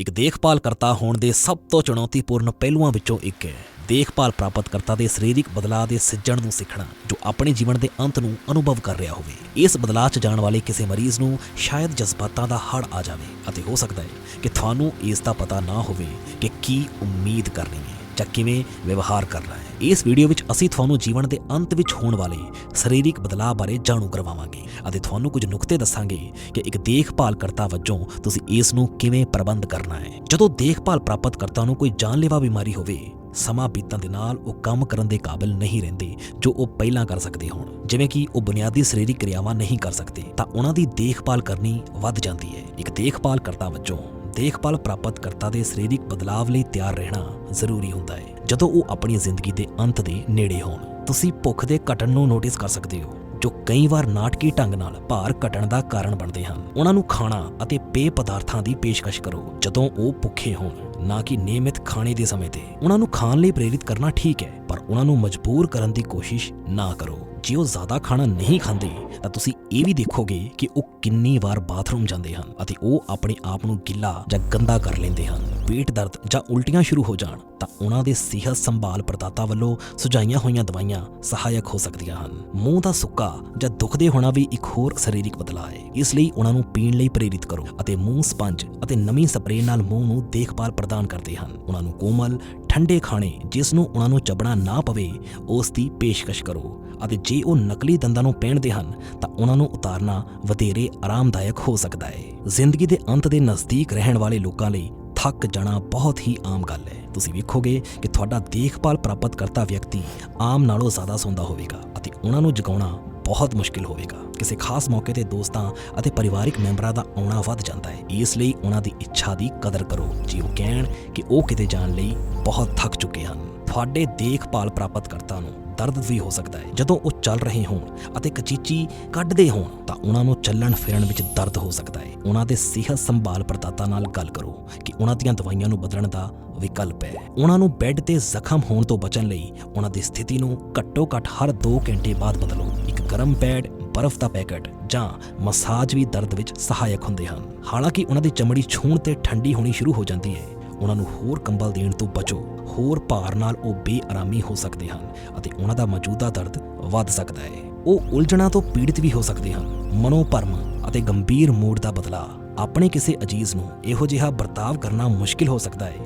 ਇੱਕ ਦੇਖਭਾਲ ਕਰਤਾ ਹੋਣ ਦੇ ਸਭ ਤੋਂ ਚੁਣੌਤੀਪੂਰਨ ਪਹਿਲੂਆਂ ਵਿੱਚੋਂ ਇੱਕ ਹੈ। ਦੇਖਭਾਲ ਪ੍ਰਾਪਤ ਕਰਤਾ ਦੇ ਸਰੀਰਕ ਬਦਲਾਅ ਦੇ ਸਿੱਜਣ ਨੂੰ ਸਿੱਖਣਾ, ਜੋ ਆਪਣੇ ਜੀਵਨ ਦੇ ਅੰਤ ਨੂੰ ਅਨੁਭਵ ਕਰ ਰਿਹਾ ਹੋਵੇ। ਇਸ ਬਦਲਾਅ 'ਚ ਜਾਣ ਵਾਲੇ ਕਿਸੇ ਮਰੀਜ਼ ਨੂੰ ਸ਼ਾਇਦ ਜਜ਼ਬਾਤਾਂ ਦਾ ਹੜ ਆ ਜਾਵੇ ਅਤੇ ਹੋ ਸਕਦਾ ਹੈ ਕਿ ਤੁਹਾਨੂੰ ਇਸ ਦਾ ਪਤਾ ਨਾ ਹੋਵੇ ਕਿ ਕੀ ਉਮੀਦ ਕਰਨੀ ਹੈ। ਜਾਂ ਕਿਵੇਂ ਵਿਵਹਾਰ ਕਰਨਾ ਹੈ? ਇਸ ਵੀਡੀਓ ਵਿੱਚ ਅਸੀਂ ਤੁਹਾਨੂੰ ਜੀਵਨ ਦੇ ਅੰਤ ਵਿੱਚ ਹੋਣ ਵਾਲੇ ਸਰੀਰਕ ਬਦਲਾਅ ਬਾਰੇ ਜਾਣੂ ਕਰਵਾਵਾਂਗੇ ਅਤੇ ਤੁਹਾਨੂੰ ਕੁਝ ਨੁਕਤੇ ਦੱਸਾਂਗੇ ਕਿ ਇੱਕ ਦੇਖਭਾਲ ਕਰਤਾ ਵਜੋਂ ਤੁਸੀਂ ਇਸ ਨੂੰ ਕਿਵੇਂ ਪ੍ਰਬੰਧ ਕਰਨਾ ਹੈ। ਜਦੋਂ ਦੇਖਭਾਲ ਪ੍ਰਾਪਤ ਕਰਤਾ ਨੂੰ ਕੋਈ ਜਾਨਲੇਵਾ ਬਿਮਾਰੀ ਹੋਵੇ, ਸਮਾਂ ਬੀਤਣ ਦੇ ਨਾਲ ਉਹ ਕੰਮ ਕਰਨ ਦੇ ਕਾਬਿਲ ਨਹੀਂ ਰਹਿੰਦੇ ਜੋ ਉਹ ਪਹਿਲਾਂ ਕਰ ਸਕਦੇ ਹੋਣ। ਜਿਵੇਂ ਕਿ ਉਹ ਬੁਨਿਆਦੀ ਸਰੀਰਕ ਕਿਰਿਆਵਾਂ ਨਹੀਂ ਕਰ ਸਕਦੇ ਤਾਂ ਉਹਨਾਂ ਦੀ ਦੇਖਭਾਲ ਕਰਨੀ ਵੱਧ ਜਾਂਦੀ ਹੈ। ਇੱਕ ਦੇਖਭਾਲ ਕਰਤਾ ਵਜੋਂ ਦੇਖਭਾਲ ਪ੍ਰਾਪਤ ਕਰਤਾ ਦੇ ਸਰੀਰਕ ਬਦਲਾਵ ਲਈ ਤਿਆਰ ਰਹਿਣਾ ਜ਼ਰੂਰੀ ਹੁੰਦਾ ਹੈ। ਜਦੋਂ ਉਹ ਆਪਣੀ ਜ਼ਿੰਦਗੀ ਦੇ ਅੰਤ ਦੇ ਨੇੜੇ ਹੋਣ, ਤੁਸੀਂ ਭੁੱਖ ਦੇ ਘਟਣ ਨੂੰ ਨੋਟਿਸ ਕਰ ਸਕਦੇ ਹੋ, ਜੋ ਕਈ ਵਾਰ ਨਾਟਕੀ ਢੰਗ ਨਾਲ ਭਾਰ ਘਟਣ ਦਾ ਕਾਰਨ ਬਣਦੇ ਹਨ। ਉਹਨਾਂ ਨੂੰ ਖਾਣਾ ਅਤੇ ਪੇਅ ਪਦਾਰਥਾਂ ਦੀ ਪੇਸ਼ਕਸ਼ ਕਰੋ, ਜਦੋਂ ਉਹ ਭੁੱਖੇ ਹੋਣ, ਨਾ ਕਿ ਨਿਯਮਿਤ ਖਾਣੇ ਦੇ ਸਮੇਂ ਤੇ। ਉਹਨਾਂ ਨੂੰ ਖਾਣ ਲਈ ਪ੍ਰੇਰਿਤ ਕਰਨਾ ਠੀਕ ਹੈ, ਪਰ ਉਹਨਾਂ ਨੂੰ ਮਜਬੂਰ ਕਰਨ ਦੀ ਕੋਸ਼ਿਸ਼ ਨਾ ਕਰੋ। ਜੇ ਉਹ ਜ਼ਿਆਦਾ ਖਾਣਾ ਨਹੀਂ ਖਾਂਦੇ, ਤਾਂ ਤੁਸੀਂ ਇਹ ਵੀ ਦੇਖੋਗੇ ਕਿ ਉਹ ਕਿੰਨੀ ਵਾਰ ਬਾਥਰੂਮ ਜਾਂਦੇ ਹਨ ਅਤੇ ਉਹ ਆਪਣੇ ਆਪ ਨੂੰ ਗਿੱਲਾ ਜਾਂ ਗੰਦਾ ਕਰ ਲੈਂਦੇ ਹਨ। ਪੇਟ ਦਰਦ ਜਾਂ ਉਲਟੀਆਂ ਸ਼ੁਰੂ ਹੋ ਜਾਣ, ਤਾਂ ਉਹਨਾਂ ਦੇ ਸਿਹਤ ਸੰਭਾਲ ਪ੍ਰਦਾਤਾ ਵੱਲੋਂ ਸੁਝਾਈਆਂ ਹੋਈਆਂ ਦਵਾਈਆਂ ਸਹਾਇਕ ਹੋ ਸਕਦੀਆਂ ਹਨ। ਮੂੰਹ ਦਾ ਸੁੱਕਾ ਜਾਂ ਦੁਖਦੇ ਹੋਣਾ ਵੀ ਇੱਕ ਹੋਰ ਸਰੀਰਕ ਬਦਲਾਅ ਹੈ। ਇਸ ਲਈ ਉਹਨਾਂ ਨੂੰ ਪੀਣ ਲਈ ਪ੍ਰੇਰਿਤ ਕਰੋ ਅਤੇ ਮੂੰਹ ਸਪੰਜ ਅਤੇ ਨਵੀਂ ਸਪਰੇਅ ਨਾਲ ਮੂੰਹ ਨੂੰ ਦੇਖਭਾਲ ਪ੍ਰਦਾਨ ਕਰਦੇ ਹਨ। ਉਹਨਾਂ ਨੂੰ ਕੋਮਲ ਠੰਡੇ ਖਾਣੇ ਜਿਸ ਨੂੰ ਉਹਨਾਂ ਨੂੰ ਚਬਣਾ ਨਾ ਪਵੇ, ਉਸ ਦੀ ਪੇਸ਼ਕਸ਼ ਕਰੋ। ਅਤੇ ਜੇ ਉਹ ਨਕਲੀ ਦੰਦਾਂ ਨੂੰ ਪਹਿਨਦੇ ਹਨ, ਤਾਂ ਉਹਨਾਂ ਨੂੰ ਉਤਾਰਨਾ ਵਧੇਰੇ ਆਰਾਮਦਾਇਕ ਹੋ ਸਕਦਾ ਹੈ। ਜ਼ਿੰਦਗੀ ਦੇ ਅੰਤ ਦੇ ਨਜ਼ਦੀਕ ਰਹਿਣ ਵਾਲੇ ਲੋਕਾਂ ਲਈ ਥੱਕ ਜਾਣਾ ਬਹੁਤ ਹੀ ਆਮ ਗੱਲ ਹੈ। ਤੁਸੀਂ ਵੇਖੋਗੇ ਕਿ ਤੁਹਾਡਾ ਦੇਖਭਾਲ ਪ੍ਰਾਪਤ ਕਰਤਾ ਵਿਅਕਤੀ ਆਮ ਨਾਲੋਂ ਜ਼ਿਆਦਾ ਸੌਂਦਾ ਹੋਵੇਗਾ ਅਤੇ ਉਹਨਾਂ ਨੂੰ ਜਗਾਉਣਾ ਬਹੁਤ ਮੁਸ਼ਕਿਲ ਹੋਵੇਗਾ। ਕਿਸੇ ਖਾਸ ਮੌਕੇ ਤੇ ਦੋਸਤਾਂ ਅਤੇ ਪਰਿਵਾਰਿਕ ਮੈਂਬਰਾਂ ਦਾ ਆਉਣਾ ਵੱਧ ਜਾਂਦਾ ਹੈ। ਇਸ ਲਈ ਉਹਨਾਂ ਦੀ ਇੱਛਾ ਦੀ ਕਦਰ ਕਰੋ। ਜੇ ਉਹ ਕਹਿਣ ਕਿ ਉਹ ਕਿਤੇ ਜਾਣ ਲਈ ਬਹੁਤ ਥੱਕ ਚੁੱਕੇ ਹਨ, ਤੁਹਾਡੇ ਦੇਖਭਾਲ ਪ੍ਰਾਪਤ ਕਰਤਾ ਨੂੰ ਦਰਦ ਵੀ ਹੋ ਸਕਦਾ ਹੈ। ਜਦੋਂ ਉਹ ਚੱਲ ਰਹੇ ਹੋਣ ਅਤੇ ਕਚੀਚੀ ਕੱਢਦੇ ਹੋਣ, ਤਾਂ ਉਹਨਾਂ ਨੂੰ ਚੱਲਣ ਫਿਰਨ ਵਿੱਚ ਦਰਦ ਹੋ ਸਕਦਾ ਹੈ। ਉਹਨਾਂ ਦੇ ਸਿਹਤ ਸੰਭਾਲ ਪ੍ਰਦਾਤਾ ਨਾਲ ਗੱਲ ਕਰੋ ਕਿ ਉਹਨਾਂ ਦੀਆਂ ਦਵਾਈਆਂ ਨੂੰ ਬਦਲਣ ਦਾ ਵਿਕਲਪ ਹੈ। ਉਹਨਾਂ ਨੂੰ ਬੈੱਡ ਤੇ ਜ਼ਖਮ ਹੋਣ ਤੋਂ ਬਚਣ ਲਈ ਉਹਨਾਂ ਦੀ ਸਥਿਤੀ ਨੂੰ ਘੱਟੋ-ਘੱਟ ਹਰ 2 ਘੰਟੇ ਬਾਅਦ ਬਦਲੋ। ਗਰਮ ਪੈਡ, ਬਰਫ਼ ਦਾ ਪੈਕੇਟ ਜਾਂ ਮਸਾਜ ਵੀ ਦਰਦ ਵਿੱਚ ਸਹਾਇਕ ਹੁੰਦੇ ਹਨ। ਹਾਲਾਂਕਿ ਉਹਨਾਂ ਦੀ ਚਮੜੀ ਛੂਹਣ ਤੇ ਠੰਡੀ ਹੋਣੀ ਸ਼ੁਰੂ ਹੋ ਜਾਂਦੀ ਹੈ। ਉਹਨਾਂ ਨੂੰ ਹੋਰ ਕੰਬਲ ਦੇਣ ਤੋਂ ਬਚੋ। ਹੋਰ ਭਾਰ ਨਾਲ ਉਹ ਬੇਆਰਾਮੀ ਹੋ ਸਕਦੇ ਹਨ ਅਤੇ ਉਹਨਾਂ ਦਾ ਮੌਜੂਦਾ ਦਰਦ ਵੱਧ ਸਕਦਾ ਹੈ। ਉਹ ਉਲਝਣਾਂ ਤੋਂ ਪੀੜਿਤ ਵੀ ਹੋ ਸਕਦੇ ਹਨ। ਮਨੋ ਭਰਮ ਅਤੇ ਗੰਭੀਰ ਮੂਡ ਦਾ ਬਦਲਾਅ। ਆਪਣੇ ਕਿਸੇ ਅਜੀਜ਼ ਨੂੰ ਇਹੋ ਜਿਹਾ ਵਰਤਾਵ ਕਰਨਾ ਮੁਸ਼ਕਿਲ ਹੋ ਸਕਦਾ ਹੈ,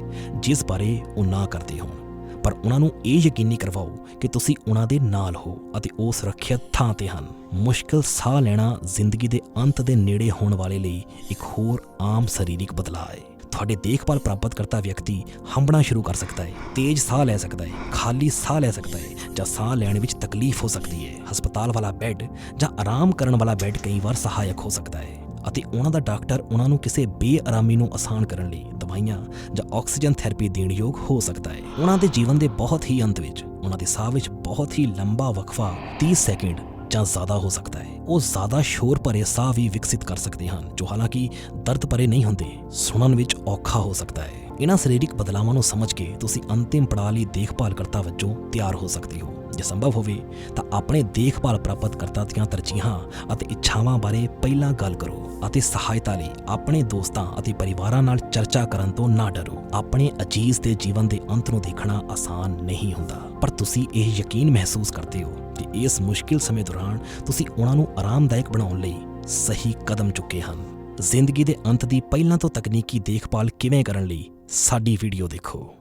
ਜਿਸ ਬਾਰੇ ਉਹ ਨਾ ਕਰਦੇ ਹੋਣ। ਪਰ ਉਹਨਾਂ ਨੂੰ ਇਹ ਯਕੀਨੀ ਕਰਵਾਓ ਕਿ ਤੁਸੀਂ ਉਹਨਾਂ ਦੇ ਨਾਲ ਹੋ ਅਤੇ ਉਹ ਸੁਰੱਖਿਅਤ ਥਾਂ ਤੇ ਹਨ। ਮੁਸ਼ਕਲ ਸਾਹ ਲੈਣਾ ਜ਼ਿੰਦਗੀ ਦੇ ਅੰਤ ਦੇ ਨੇੜੇ ਹੋਣ ਵਾਲੇ ਲਈ ਇੱਕ ਹੋਰ ਆਮ ਸਰੀਰਕ ਬਦਲਾਅ ਹੈ। ਤੁਹਾਡੇ ਦੇਖਭਾਲ ਪ੍ਰਾਪਤ ਕਰਤਾ ਵਿਅਕਤੀ ਹੰਬਣਾ ਸ਼ੁਰੂ ਕਰ ਸਕਦਾ ਹੈ, ਤੇਜ਼ ਸਾਹ ਲੈ ਸਕਦਾ ਹੈ, ਖਾਲੀ ਸਾਹ ਲੈ ਸਕਦਾ ਹੈ ਜਾਂ ਸਾਹ ਲੈਣ ਵਿੱਚ ਤਕਲੀਫ ਹੋ ਸਕਦੀ ਹੈ। ਹਸਪਤਾਲ ਵਾਲਾ ਬੈੱਡ ਜਾਂ ਆਰਾਮ ਕਰਨ ਵਾਲਾ ਬੈੱਡ ਕਈ ਵਾਰ ਸਹਾਇਕ ਹੋ ਸਕਦਾ ਹੈ ਅਤੇ ਉਹਨਾਂ ਦਾ ਡਾਕਟਰ ਉਹਨਾਂ ਨੂੰ ਕਿਸੇ ਬੇਆਰਾਮੀ ਨੂੰ ਆਸਾਨ ਕਰਨ ਲਈ ਦਵਾਈਆਂ ਜਾਂ ਆਕਸੀਜਨ ਥੈਰੇਪੀ ਦੇਣ ਯੋਗ ਹੋ ਸਕਦਾ ਹੈ। ਉਹਨਾਂ ਦੇ ਜੀਵਨ ਦੇ ਬਹੁਤ ਹੀ ਅੰਤ ਵਿੱਚ, ਉਹਨਾਂ ਦੇ ਸਾਹ ਵਿੱਚ ਬਹੁਤ ਹੀ ਲੰਬਾ ਵਕਫਾ 30 ਸੈਕਿੰਡ ਜਾਂ ਜ਼ਿਆਦਾ ਹੋ ਸਕਦਾ ਹੈ। ਉਹ ਜ਼ਿਆਦਾ ਸ਼ੋਰ ਭਰੇ ਸਾਹ ਵੀ ਵਿਕਸਿਤ ਕਰ ਸਕਦੇ ਹਨ, ਜੋ ਹਾਲਾਂਕਿ ਦਰਦ ਭਰੇ ਨਹੀਂ ਹੁੰਦੇ, ਸੁਣਨ ਵਿੱਚ ਔਖਾ ਹੋ ਸਕਦਾ ਹੈ। ਇਹਨਾਂ ਸਰੀਰਕ ਬਦਲਾਵਾਂ ਨੂੰ ਸਮਝ ਕੇ ਤੁਸੀਂ ਅੰਤਿਮ ਪੜਾਅ ਲਈ ਦੇਖਭਾਲ ਕਰਤਾ ਵਜੋਂ ਤਿਆਰ ਹੋ ਸਕਦੇ ਹੋ। ਜੇ ਸੰਭਵ ਹੋਵੇ ਤਾਂ ਆਪਣੇ ਦੇਖਭਾਲ ਪ੍ਰਾਪਤ ਕਰਤਾ ਦੀਆਂ ਤਰਜੀਹਾਂ ਅਤੇ ਇੱਛਾਵਾਂ ਬਾਰੇ ਪਹਿਲਾਂ ਗੱਲ ਕਰੋ ਅਤੇ ਸਹਾਇਤਾ ਲਈ ਆਪਣੇ ਦੋਸਤਾਂ ਅਤੇ ਪਰਿਵਾਰਾਂ ਨਾਲ ਚਰਚਾ ਕਰਨ ਤੋਂ ਨਾ ਡਰੋ। ਆਪਣੇ ਅਜੀਜ਼ ਦੇ ਜੀਵਨ ਦੇ ਅੰਤ ਨੂੰ ਦੇਖਣਾ ਆਸਾਨ ਨਹੀਂ ਹੁੰਦਾ। ਪਰ ਤੁਸੀਂ ਇਹ ਯਕੀਨ ਮਹਿਸੂਸ ਕਰਦੇ ਹੋ ਕਿ ਇਸ ਮੁਸ਼ਕਿਲ ਸਮੇਂ ਦੌਰਾਨ ਤੁਸੀਂ ਉਹਨਾਂ ਨੂੰ ਆਰਾਮਦਾਇਕ ਬਣਾਉਣ ਲਈ ਸਹੀ ਕਦਮ ਚੁੱਕੇ ਹਨ। ਜ਼ਿੰਦਗੀ ਦੇ ਅੰਤ ਦੀ ਪਹਿਲਾਂ ਤੋਂ ਤਕਨੀਕੀ ਦੇਖਭਾਲ ਕਿਵੇਂ ਕਰਨ ਲਈ ਸਾਡੀ ਵੀਡੀਓ ਦੇਖੋ।